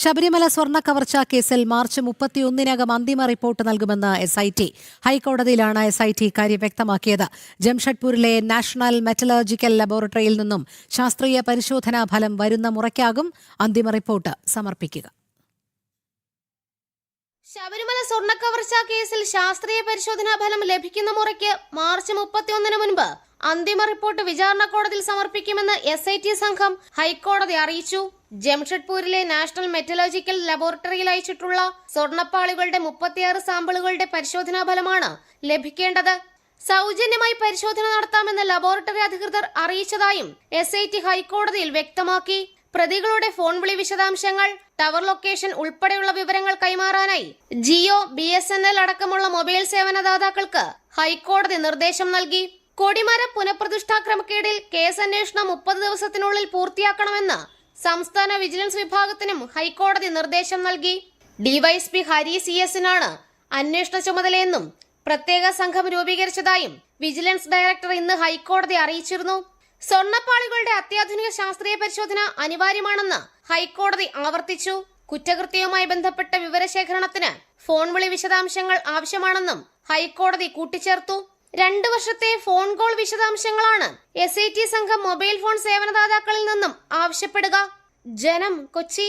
ശബരിമല സ്വർണ കവർച്ചാ കേസിൽ മാർച്ച് മുപ്പത്തിയൊന്നിനകം അന്തിമ റിപ്പോർട്ട് നൽകുമെന്ന് എസ് ഐ ടി ഹൈക്കോടതിയിലാണ് എസ് ഐ ടി ഇക്കാര്യം വ്യക്തമാക്കിയത്. ജംഷഡ്പൂരിലെ നാഷണൽ മെറ്റലർജിക്കൽ ലബോറട്ടറിയിൽ നിന്നും ശാസ്ത്രീയ പരിശോധനാ ഫലം വരുന്ന മുറയ്ക്കാകും അന്തിമ റിപ്പോർട്ട്. സമർപ്പിക്കുക. ശബരിമല സ്വർണക്കവർച്ചാ കേസിൽ ശാസ്ത്രീയ പരിശോധനാ ഫലം ലഭിക്കുന്ന മുറയ്ക്ക് മാർച്ച് മുപ്പത്തിയൊന്നിന് മുൻപ് അന്തിമ റിപ്പോർട്ട് വിചാരണ കോടതിയിൽ സമർപ്പിക്കുമെന്ന് എസ് ഐ ടി സംഘം ഹൈക്കോടതി അറിയിച്ചു. ജംഷഡ്പൂരിലെ നാഷണൽ മെറ്റലോജിക്കൽ ലബോറട്ടറിയിൽ അയച്ചിട്ടുള്ള സ്വർണപ്പാളികളുടെ മുപ്പത്തിയാറ് സാമ്പിളുകളുടെ പരിശോധനാ ഫലമാണ് ലഭിക്കേണ്ടത്. സൗജന്യമായി പരിശോധന നടത്താമെന്ന് ലബോറട്ടറി അധികൃതർ അറിയിച്ചതായും എസ് ഐ ടി ഹൈക്കോടതിയിൽ വ്യക്തമാക്കി. പ്രതികളുടെ ഫോൺ വിളി വിശദാംശങ്ങൾ ടവർ ലൊക്കേഷൻ ഉൾപ്പെടെയുള്ള വിവരങ്ങൾ കൈമാറാനായി ജിയോ ബി അടക്കമുള്ള മൊബൈൽ സേവനദാതാക്കൾക്ക് ഹൈക്കോടതി നിർദ്ദേശം നൽകി. കൊടിമര പുനഃപ്രതിഷ്ഠാ ക്രമക്കേടിൽ കേസ് അന്വേഷണം മുപ്പത് ദിവസത്തിനുള്ളിൽ പൂർത്തിയാക്കണമെന്ന് സംസ്ഥാന വിജിലൻസ് വിഭാഗത്തിനും ഹൈക്കോടതി നിർദ്ദേശം നൽകി. ഡിവൈഎസ്പി ഹരി സി എസിനാണ് അന്വേഷണ ചുമതലയെന്നും പ്രത്യേക സംഘം രൂപീകരിച്ചതായും വിജിലൻസ് ഡയറക്ടർ ഇന്ന് ഹൈക്കോടതി അറിയിച്ചിരുന്നു. സ്വർണപ്പാളികളുടെ അത്യാധുനിക ശാസ്ത്രീയ പരിശോധന അനിവാര്യമാണെന്ന് ഹൈക്കോടതി ആവർത്തിച്ചു. കുറ്റകൃത്യവുമായി ബന്ധപ്പെട്ട വിവരശേഖരണത്തിന് ഫോൺ വിളി വിശദാംശങ്ങൾ ആവശ്യമാണെന്നും ഹൈക്കോടതി കൂട്ടിച്ചേർത്തു. രണ്ടു വർഷത്തെ ഫോൺ കോൾ വിശദാംശങ്ങളാണ് എസ് ഐ ടി സംഘം മൊബൈൽ ഫോൺ സേവനദാതാക്കളിൽ നിന്നും ആവശ്യപ്പെടുക. ജനം കൊച്ചി.